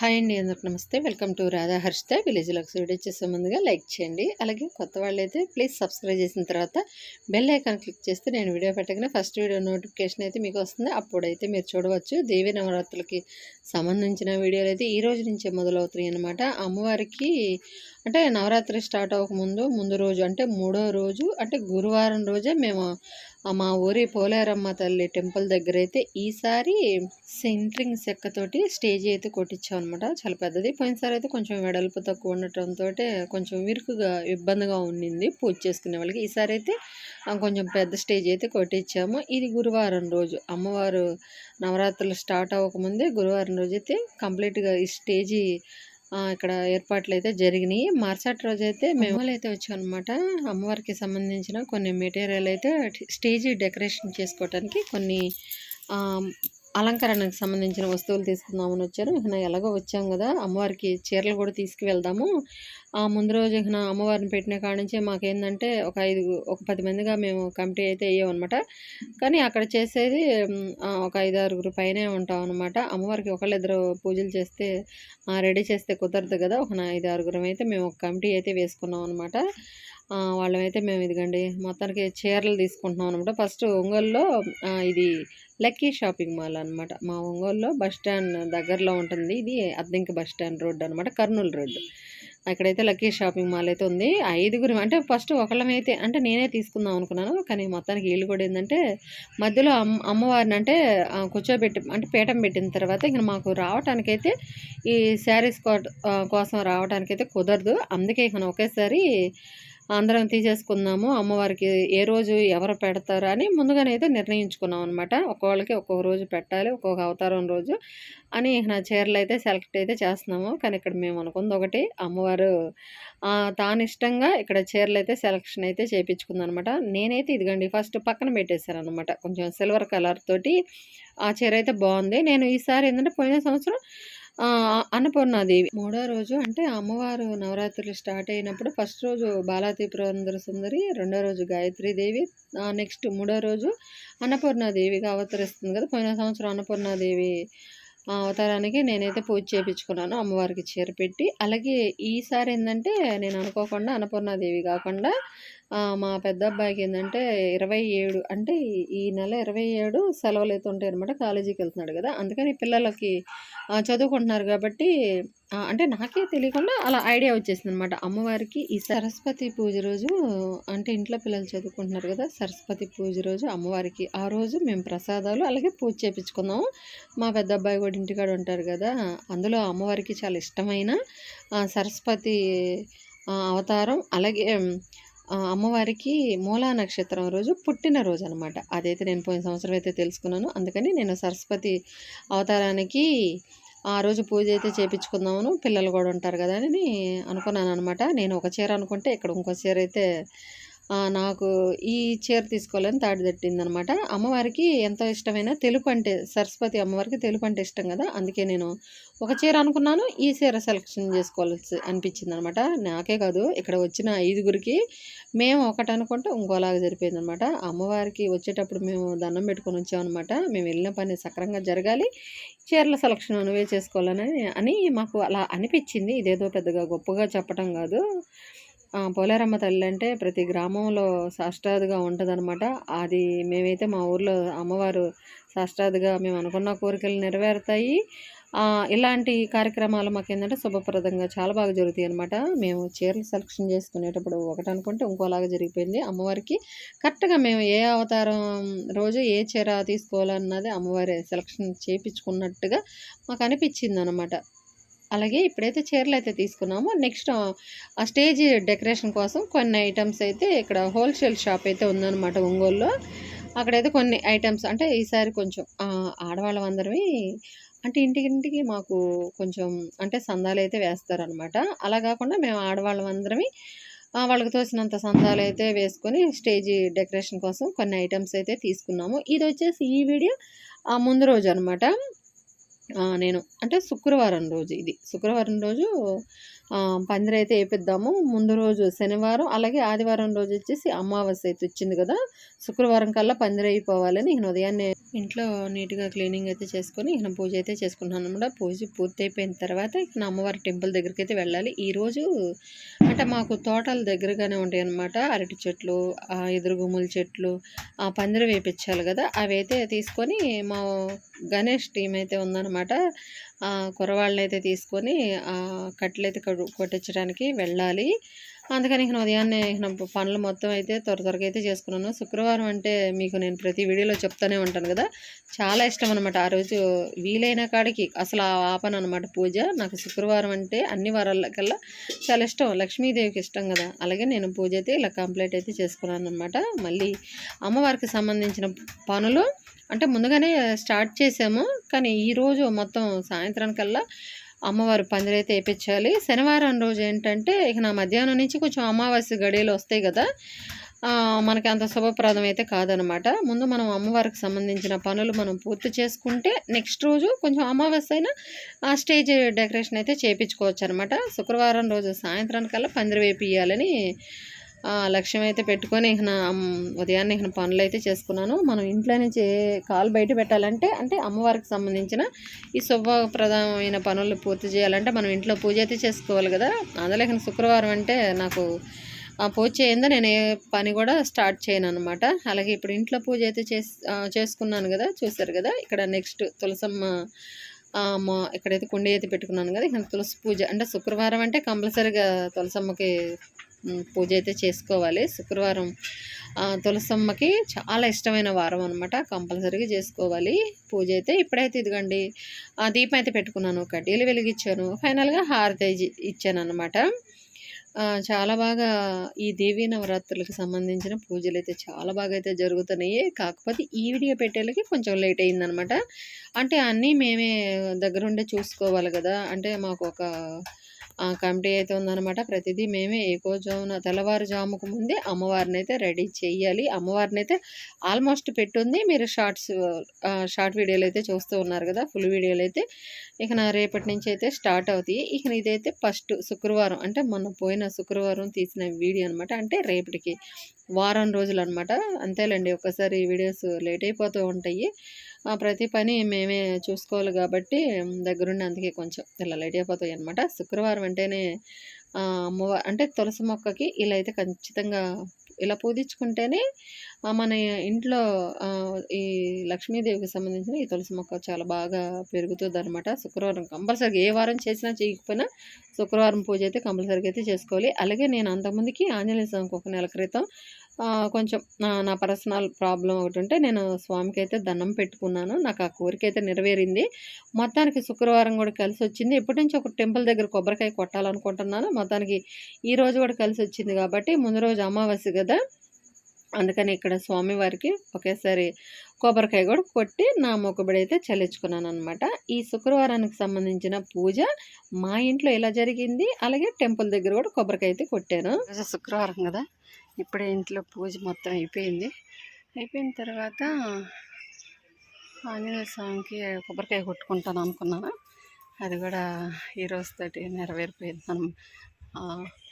Hi అండి అందరికి నమస్తే. Welcome to Radha Harshitha village vlogs video చేసే ముందుగా లైక్ చేయండి. అలాగే కొత్త వాళ్ళు అయితే ప్లీజ్ సబ్స్క్రైబ్ చేసిన తర్వాత బెల్ ఐకాన్ క్లిక్ చేస్తే నేను వీడియో పెట్టగానే ఫస్ట్ వీడియో నోటిఫికేషన్ అయితే మీకు వస్తుంది. అప్పుడైతే మీరు చూడవచ్చు. దేవి నవరాత్రులకి సంబంధించిన వీడియోలు అయితే ఈ రోజు నుంచే మొదలవుతున్నాయి అనమాట అమ్మవారికి అంటే నవరాత్రి స్టార్ట్ అవ్వకముందు ముందు రోజు అంటే మూడో రోజు అంటే గురువారం రోజే మేము మా ఊరి పోలేరమ్మ తల్లి టెంపుల్ దగ్గర అయితే ఈసారి సెంట్రింగ్ చెక్కతోటి స్టేజ్ అయితే కొట్టించాం అనమాట చాలా పెద్దది. పోయినసారి అయితే కొంచెం వెడల్పు తక్కువ ఉండటంతో కొంచెం విరుకుగా ఇబ్బందిగా ఉండింది పూజ చేసుకునే వాళ్ళకి. ఈసారి అయితే కొంచెం పెద్ద స్టేజ్ అయితే కొట్టించాము. ఇది గురువారం రోజు. అమ్మవారు నవరాత్రులు స్టార్ట్ అవ్వకముందే గురువారం రోజు అయితే కంప్లీట్గా ఈ స్టేజీ ఇక్కడ ఏర్పాట్లు అయితే జరిగినాయి. మరుసటి రోజు అయితే మేము అయితే వచ్చాం అనమాట అమ్మవారికి సంబంధించిన కొన్ని మెటీరియల్ అయితే స్టేజ్ డెకరేషన్ చేసుకోవటానికి కొన్ని అలంకరణకు సంబంధించిన వస్తువులు తీసుకుందామని వచ్చారు. ఇక ఎలాగో వచ్చాం కదా అమ్మవారికి చీరలు కూడా తీసుకువెళ్దాము. ఆ ముందు రోజు ఇక అమ్మవారిని పెట్టిన కాడ నుంచి మాకేందంటే ఒక ఐదు ఒక పది మందిగా మేము కమిటీ అయితే అయ్యామన్నమాట. కానీ అక్కడ చేసేది ఒక ఐదు ఆరుగురు పైనే ఉంటాం అనమాట అమ్మవారికి ఒకళ్ళిద్దరు పూజలు చేస్తే రెడీ చేస్తే కుదరదు కదా ఒక ఐదు ఆరుగురం అయితే మేము ఒక కమిటీ అయితే వేసుకున్నాం అనమాట వాళ్ళమైతే మేము ఇదిగండి మొత్తానికి చీరలు తీసుకుంటున్నాం అనమాట ఫస్ట్ ఒంగోలులో ఇది లక్కీ షాపింగ్ మాల్ అనమాట మా ఒంగోలులో బస్ స్టాండ్ దగ్గరలో ఉంటుంది. ఇది అద్దెంకి బస్ స్టాండ్ రోడ్ అనమాట కర్నూలు రోడ్డు అక్కడైతే లక్కీ షాపింగ్ మాల్ అయితే ఉంది. ఐదుగురు అంటే ఫస్ట్ ఒకళ్ళమైతే అంటే నేనే తీసుకుందాం అనుకున్నాను. కానీ మొత్తానికి వీళ్ళు కూడా ఏంటంటే మధ్యలో అమ్మ అమ్మవారిని అంటే కూర్చోబెట్టి అంటే పీఠం పెట్టిన తర్వాత ఇంకా మాకు రావటానికైతే ఈ శారీస్ కోసం రావడానికైతే కుదరదు. అందుకే ఇక ఒకేసారి అందరం తీసేసుకుందాము అమ్మవారికి ఏ రోజు ఎవరు పెడతారు అని ముందుగానే అయితే నిర్ణయించుకున్నాం అనమాట ఒక్కొక్కరికి ఒక్కొక్క రోజు పెట్టాలి ఒక్కొక్క అవతారం రోజు అని నా చీరలు అయితే సెలెక్ట్ అయితే చేస్తున్నాము. కానీ ఇక్కడ మేము అనుకుంది ఒకటి అమ్మవారు తాను ఇష్టంగా ఇక్కడ చీరలు అయితే సెలెక్షన్ అయితే చేయించుకుందా అనమాట నేనైతే ఇదిగండి ఫస్ట్ పక్కన పెట్టేశాను అనమాట కొంచెం సిల్వర్ కలర్ తోటి ఆ చీర అయితే బాగుంది. నేను ఈసారి ఏంటంటే పోయిన సంవత్సరం అన్నపూర్ణాదేవి. మూడో రోజు అంటే అమ్మవారు నవరాత్రులు స్టార్ట్ అయినప్పుడు ఫస్ట్ రోజు బాలాతీపురందర సుందరి రెండో రోజు గాయత్రీదేవి నెక్స్ట్ మూడో రోజు అన్నపూర్ణాదేవిగా అవతరిస్తుంది కదా. పోయిన సంవత్సరం అన్నపూర్ణాదేవి అవతారానికి నేనైతే పూజ చేయించుకున్నాను అమ్మవారికి చీర పెట్టి. అలాగే ఈసారి ఏంటంటే నేను అనుకోకుండా అన్నపూర్ణాదేవి కాకుండా మా పెద్ద అబ్బాయికి ఏంటంటే ఇరవై ఏడు అంటే ఈ నెల ఇరవై ఏడు సెలవులు అయితే ఉంటాయి అనమాట కాలేజీకి వెళ్తున్నాడు కదా. అందుకని పిల్లలకి చదువుకుంటున్నారు కాబట్టి అంటే నాకే తెలియకుండా అలా ఐడియా వచ్చేసింది అనమాట అమ్మవారికి ఈ సరస్వతి పూజ రోజు అంటే ఇంట్లో పిల్లలు చదువుకుంటున్నారు కదా సరస్వతి పూజ రోజు అమ్మవారికి ఆ రోజు మేము ప్రసాదాలు అలాగే పూజ చేయించుకుందాము మా పెద్ద అబ్బాయి కూడా ఇంటికాడ ఉంటారు కదా అందులో అమ్మవారికి చాలా ఇష్టమైన సరస్వతి అవతారం అలాగే అమ్మవారికి మూలా నక్షత్రం రోజు పుట్టినరోజు అనమాట అదైతే నేను పోయిన సంవత్సరం అయితే తెలుసుకున్నాను. అందుకని నేను సరస్వతి అవతారానికి ఆ రోజు పూజ అయితే చేయించుకుందామను పిల్లలు కూడా ఉంటారు కదా అని అనుకున్నాను అనమాట నేను ఒక చీర అనుకుంటే ఇక్కడ ఇంకో చీర అయితే నాకు ఈ చీర తీసుకోవాలని తాడి తట్టిందనమాట. అమ్మవారికి ఎంతో ఇష్టమైన తెలుపు అంటే సరస్వతి అమ్మవారికి తెలుపు అంటే ఇష్టం కదా అందుకే నేను ఒక చీర అనుకున్నాను ఈ చీర సెలెక్షన్ చేసుకోవాల్సి అనిపించింది అనమాట నాకే కాదు ఇక్కడ వచ్చిన ఐదుగురికి మేము ఒకటి అనుకుంటే ఇంకోలాగా జరిపోయింది అనమాట అమ్మవారికి వచ్చేటప్పుడు మేము దండం పెట్టుకొని వచ్చామన్నమాట మేము వెళ్ళిన పని సక్రంగా జరగాలి చీరల సెలక్షన్ అనువే చేసుకోవాలని అని మాకు అలా అనిపించింది. ఇదేదో పెద్దగా గొప్పగా చెప్పడం కాదు. పోలేరమ్మ తల్లి అంటే ప్రతి గ్రామంలో సాష్టాదిగా ఉంటుందన్నమాట. అది మేమైతే మా ఊర్లో అమ్మవారు సాష్టాదిగా మేము అనుకున్న కోరికలు నెరవేరుతాయి. ఇలాంటి కార్యక్రమాలు మాకు ఏంటంటే శుభప్రదంగా చాలా బాగా జరుగుతాయి అనమాట మేము చీరలు సెలక్షన్ చేసుకునేటప్పుడు ఒకటి అనుకుంటే ఇంకోలాగా జరిగిపోయింది. అమ్మవారికి కరెక్ట్గా మేము ఏ అవతారం రోజు ఏ చీర తీసుకోవాలన్నది అమ్మవారి సెలక్షన్ చేయించుకున్నట్టుగా మాకు అనిపించింది అనమాట అలాగే ఇప్పుడైతే చీరలు అయితే తీసుకున్నామో. నెక్స్ట్ ఆ స్టేజ్ డెకరేషన్ కోసం కొన్ని ఐటమ్స్ అయితే ఇక్కడ హోల్సేల్ షాప్ అయితే ఉందన్నమాట ఒంగోలులో. అక్కడైతే కొన్ని ఐటమ్స్ అంటే ఈసారి కొంచెం ఆడవాళ్ళం అందరివి అంటే ఇంటికి మాకు కొంచెం అంటే సందాలు అయితే వేస్తారనమాట అలా కాకుండా మేము ఆడవాళ్ళం ఆడవాళ్ళందరమే వాళ్ళకి తోసినంత సందాలు అయితే వేసుకొని స్టేజీ డెకరేషన్ కోసం కొన్ని ఐటమ్స్ అయితే తీసుకున్నాము. ఇది వచ్చేసి ఈ వీడియో ముందు రోజు అనమాట నేను. అంటే శుక్రవారం రోజు ఇది. శుక్రవారం రోజు పందిరి అయితే వేపిద్దాము. ముందు రోజు శనివారం అలాగే ఆదివారం రోజు వచ్చేసి అమావాస్య అయితే వచ్చింది కదా. శుక్రవారం కల్లా పందిరి అయిపోవాలని ఇక ఉదయాన్నే ఇంట్లో నీట్గా క్లీనింగ్ అయితే చేసుకొని ఇక పూజ అయితే చేసుకున్నాను అనమాట పూజ పూర్తి అయిపోయిన తర్వాత ఇక నా అమ్మవారి టెంపుల్ దగ్గరికి అయితే వెళ్ళాలి ఈరోజు అంటే మాకు తోటల దగ్గరగానే ఉంటాయి అనమాట అరటి చెట్లు ఎదురు ఎదురుగుముల చెట్లు ఆ పందిరి వేపించాలి కదా. అవి అయితే తీసుకొని మా గణేష్ టీం అయితే ఉందన్నమాట. ఆ అయితే తీసుకొని ఆ కొట్టించడానికి వెళ్ళాలి. అందుకని ఇక ఉదయాన్నే పనులు మొత్తం అయితే త్వర త్వరగా అయితే చేసుకున్నాను. శుక్రవారం అంటే మీకు నేను ప్రతి వీడియోలో చెప్తానే ఉంటాను కదా. చాలా ఇష్టం అనమాట ఆ రోజు వీలైన కాడికి అసలు ఆ ఆపన అనమాట పూజ. నాకు శుక్రవారం అంటే అన్ని వారాలకల్లా చాలా ఇష్టం. లక్ష్మీదేవికి ఇష్టం కదా. అలాగే నేను పూజ అయితే ఇలా కంప్లీట్ అయితే చేసుకున్నాను అనమాట మళ్ళీ అమ్మవారికి సంబంధించిన పనులు అంటే ముందుగానే స్టార్ట్ చేసాము. కానీ ఈరోజు మొత్తం సాయంత్రానికల్లా అమ్మవారి పందిరైతే వేయించాలి శనివారం రోజు ఏంటంటే ఇక నా మధ్యాహ్నం నుంచి కొంచెం అమావాస్య గడియలు వస్తాయి కదా మనకి అంత శుభప్రదం అయితే కాదనమాట. ముందు మనం అమ్మవారికి సంబంధించిన పనులు మనం పూర్తి చేసుకుంటే నెక్స్ట్ రోజు కొంచెం అమావాస్య అయినా ఆ స్టేజ్ డెకరేషన్ అయితే చేయించుకోవచ్చు అనమాట శుక్రవారం రోజు సాయంత్రానికల్లా పందిరి వేపియాలని లక్ష్యం అయితే పెట్టుకొని ఇక ఉదయాన్నే ఇక పనులు అయితే చేసుకున్నాను. మనం ఇంట్లో నుంచి కాలు బయట పెట్టాలంటే అంటే అమ్మవారికి సంబంధించిన ఈ శుభప్రదమైన పనులు పూర్తి చేయాలంటే మనం ఇంట్లో పూజ అయితే చేసుకోవాలి కదా. అందులో ఇక శుక్రవారం అంటే నాకు ఆ పూజ చేయందా నేను ఏ పని కూడా స్టార్ట్ చేయను అనమాట అలాగే ఇప్పుడు ఇంట్లో పూజ అయితే చేసి చేసుకున్నాను కదా చూసారు కదా. ఇక్కడ నెక్స్ట్ తులసమ్మ మా ఇక్కడైతే కుండి అయితే పెట్టుకున్నాను కదా. ఇక్కడ తులసి పూజ అంటే శుక్రవారం అంటే కంపల్సరీగా తులసమ్మకి పూజ అయితే చేసుకోవాలి. శుక్రవారం తులసమ్మకి చాలా ఇష్టమైన వారం అనమాట కంపల్సరీగా చేసుకోవాలి. పూజ అయితే ఇప్పుడైతే ఇదిగండి ఆ దీపం అయితే పెట్టుకున్నాను. కడ్డీలు వెలిగించాను. ఫైనల్గా హారతి ఇచ్చాను అనమాట చాలా బాగా ఈ దేవీ నవరాత్రులకు సంబంధించిన పూజలు అయితే చాలా బాగా అయితే జరుగుతున్నాయి. కాకపోతే ఈ వీడియో పెట్టేళ్ళకి కొంచెం లేట్ అయిందనమాట అంటే అన్నీ మేమే దగ్గరుండే చూసుకోవాలి కదా. అంటే మాకు ఒక కమిటీ అయితే ఉందన్నమాట. ప్రతిదీ మేమే ఏకోజామున తెల్లవారుజాముకు ముందే అమ్మవారిని అయితే రెడీ చేయాలి అమ్మవారిని అయితే ఆల్మోస్ట్ పెట్టుంది. మీరు షార్ట్స్ షార్ట్ వీడియోలు అయితే చూస్తూ ఉన్నారు కదా ఫుల్ వీడియోలు అయితే ఇక నా రేపటి నుంచి అయితే స్టార్ట్ అవుతాయి. ఇక ఇదైతే ఫస్ట్ శుక్రవారం అంటే మొన్న పోయిన శుక్రవారం తీసిన వీడియో అనమాట అంటే రేపటికి వారం రోజులు అనమాట అంతేలేండి ఒక్కసారి వీడియోస్ లేట్ అయిపోతూ ఉంటాయి. మా ప్రతి పని మేమే చూసుకోవాలి కాబట్టి దగ్గరుండి అందుకే కొంచెం ఇలా లైట్ అయిపోతాయి అనమాట శుక్రవారం అంటేనే అమ్మవారు అంటే తులసి మొక్కకి ఇలా అయితే ఖచ్చితంగా ఇలా పూజించుకుంటేనే మన ఇంట్లో ఈ లక్ష్మీదేవికి సంబంధించిన ఈ తులసి మొక్క చాలా బాగా పెరుగుతుంది అనమాట శుక్రవారం కంపల్సరీగా ఏ వారం చేసినా చేయకపోయినా శుక్రవారం పూజ అయితే కంపల్సరీగా అయితే చేసుకోవాలి. అలాగే నేను అంతకుముందుకి ఆంజనేయ స్వామికి ఒక నెల క్రితం కొంచెం నా నా పర్సనల్ ప్రాబ్లం ఒకటి ఉంటే నేను స్వామికి అయితే దండం పెట్టుకున్నాను. నాకు ఆ కోరిక అయితే నెరవేరింది. మొత్తానికి శుక్రవారం కూడా కలిసి వచ్చింది ఎప్పటి నుంచి ఒక టెంపుల్ దగ్గర కొబ్బరికాయ కొట్టాలనుకుంటున్నాను మొత్తానికి ఈ రోజు కూడా కలిసి వచ్చింది కాబట్టి ముందు రోజు అమావాస్య కదా. అందుకని ఇక్కడ స్వామివారికి ఒకేసారి కొబ్బరికాయ కూడా కొట్టి నా మొక్కుబడి అయితే చెల్లించుకున్నాను అనమాట ఈ శుక్రవారానికి సంబంధించిన పూజ మా ఇంట్లో ఎలా జరిగింది? అలాగే టెంపుల్ దగ్గర కూడా కొబ్బరికాయ అయితే కొట్టాను. శుక్రవారం కదా. ఇప్పుడే ఇంట్లో పూజ మొత్తం అయిపోయింది. అయిపోయిన తర్వాత ఆంజనేయ స్వామికి కొబ్బరికాయ కొట్టుకుంటాను అనుకున్నాను. అది కూడా ఈ రోజుతోటి నెరవేరిపోయింది మనం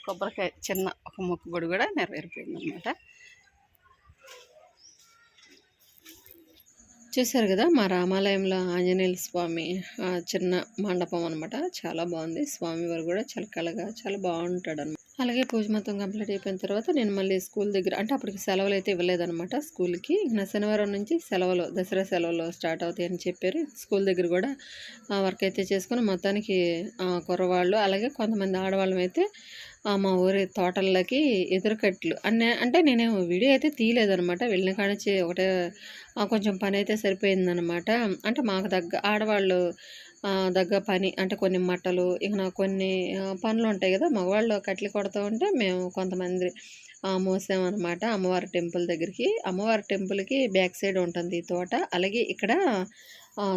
కొబ్బరికాయ చిన్న ఒక మొక్కుబడి కూడా నెరవేరిపోయింది అనమాట చూశారు కదా మా రామాలయంలో ఆంజనేయుల స్వామి చిన్న మండపం అనమాట చాలా బాగుంది. స్వామివారు కూడా చాలా కలగా చాలా బాగుంటాడు అనమాట అలాగే పూజ మొత్తం కంప్లీట్ అయిపోయిన తర్వాత నేను మళ్ళీ స్కూల్ దగ్గర అంటే అప్పటికి సెలవులు అయితే ఇవ్వలేదన్నమాట స్కూల్కి. నా శనివారం నుంచి సెలవులు దసరా సెలవులు స్టార్ట్ అవుతాయని చెప్పారు. స్కూల్ దగ్గర కూడా ఆ, వర్క్ అయితే చేసుకుని మొత్తానికి కుర్రవాళ్ళు అలాగే కొంతమంది ఆడవాళ్ళం అయితే మా ఊరి తోటల్లోకి ఎదురుకట్లు అన్న అంటే నేను వీడియో అయితే తీయలేదనమాట వెళ్ళిన కానించి ఒకటే కొంచెం పని అయితే సరిపోయిందనమాట అంటే మాకు దగ్గర ఆడవాళ్ళు దగ్గ పని అంటే కొన్ని మట్టలు ఇక నా కొన్ని పనులు ఉంటాయి కదా మగవాళ్ళు కట్లు కొడుతూ ఉంటే మేము కొంతమంది మోసామన్నమాట అమ్మవారి టెంపుల్ దగ్గరికి. అమ్మవారి టెంపుల్కి బ్యాక్ సైడ్ ఉంటుంది ఈ తోట. అలాగే ఇక్కడ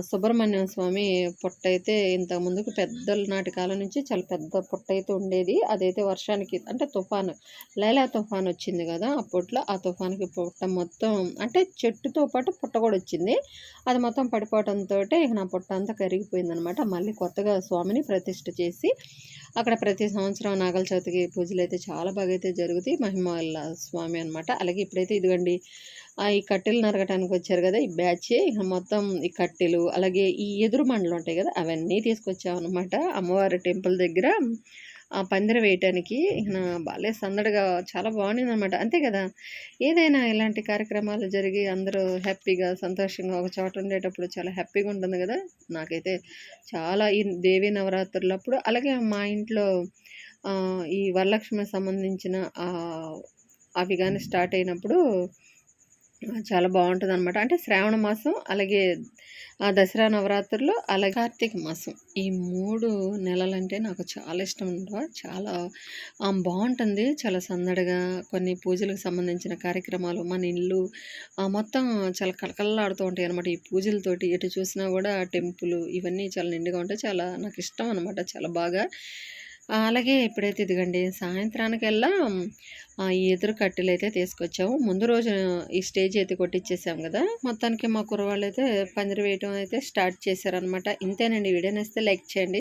సుబ్రహ్మణ్యం స్వామి పుట్ట అయితే ఇంతకు ముందుకు పెద్దల నాటి కాలం నుంచి చాలా పెద్ద పుట్ట అయితే ఉండేది. అదైతే వర్షానికి అంటే తుఫాను లైలా తుఫాన్ వచ్చింది కదా అప్పట్లో. ఆ తుఫాన్కి పుట్ట మొత్తం అంటే చెట్టుతో పాటు పుట్ట కూడా వచ్చింది. అది మొత్తం పడిపోవడంతో ఇక నా పుట్ట అంతా కరిగిపోయిందనమాట. మళ్ళీ కొత్తగా స్వామిని ప్రతిష్ఠ చేసి అక్కడ ప్రతి సంవత్సరం నాగల చవితికి పూజలు అయితే చాలా బాగా అయితే జరుగుతాయి. మహిమల్ల స్వామి అనమాట. అలాగే ఇప్పుడైతే ఇదిగోండి ఈ కట్టెలు నరగటానికి వచ్చారు కదా ఈ బ్యాచ్. ఇక మొత్తం ఈ కట్టెలు అలాగే ఈ ఎదురు మండలు ఉంటాయి కదా అవన్నీ తీసుకొచ్చామన్నమాట. అమ్మవారి టెంపుల్ దగ్గర. ఆ పందిర వేయటానికి ఇక నా బాలే సందడిగా చాలా బాగుండింది అనమాట అంతే కదా ఏదైనా ఇలాంటి కార్యక్రమాలు జరిగి అందరూ హ్యాపీగా సంతోషంగా ఒక చోట ఉండేటప్పుడు చాలా హ్యాపీగా ఉంటుంది కదా. నాకైతే చాలా ఈ దేవీ నవరాత్రులప్పుడు అలాగే మా ఇంట్లో ఈ వరలక్ష్మి సంబంధించిన అవి కానీ స్టార్ట్ అయినప్పుడు చాలా బాగుంటుంది అనమాట అంటే శ్రావణ మాసం అలాగే ఆ దసరా నవరాత్రులు అలాగే కార్తీక మాసం. ఈ మూడు నెలలంటే నాకు చాలా ఇష్టం ఉండవా చాలా బాగుంటుంది. చాలా సందడిగా కొన్ని పూజలకు సంబంధించిన కార్యక్రమాలు మన ఇల్లు ఆ, మొత్తం చాలా కళకళలాడుతూ ఉంటాయి అనమాట ఈ పూజలతోటి ఎటు చూసినా కూడా టెంపుల్ ఇవన్నీ చాలా నిండుగా ఉంటాయి. చాలా నాకు ఇష్టం అనమాట చాలా బాగా. అలాగే ఇప్పుడైతే ఇదిగండి సాయంత్రానికల్లా ఈ ఎదురు కట్టెలు అయితే తీసుకొచ్చాము. ముందు రోజు ఈ స్టేజ్ అయితే కొట్టించేసాం కదా. మొత్తానికి మా కుర్రవాళ్ళు అయితే పందిరి వేయటం అయితే స్టార్ట్ చేశారనమాట ఇంతేనండి. వీడియో నేస్తే లైక్ చేయండి.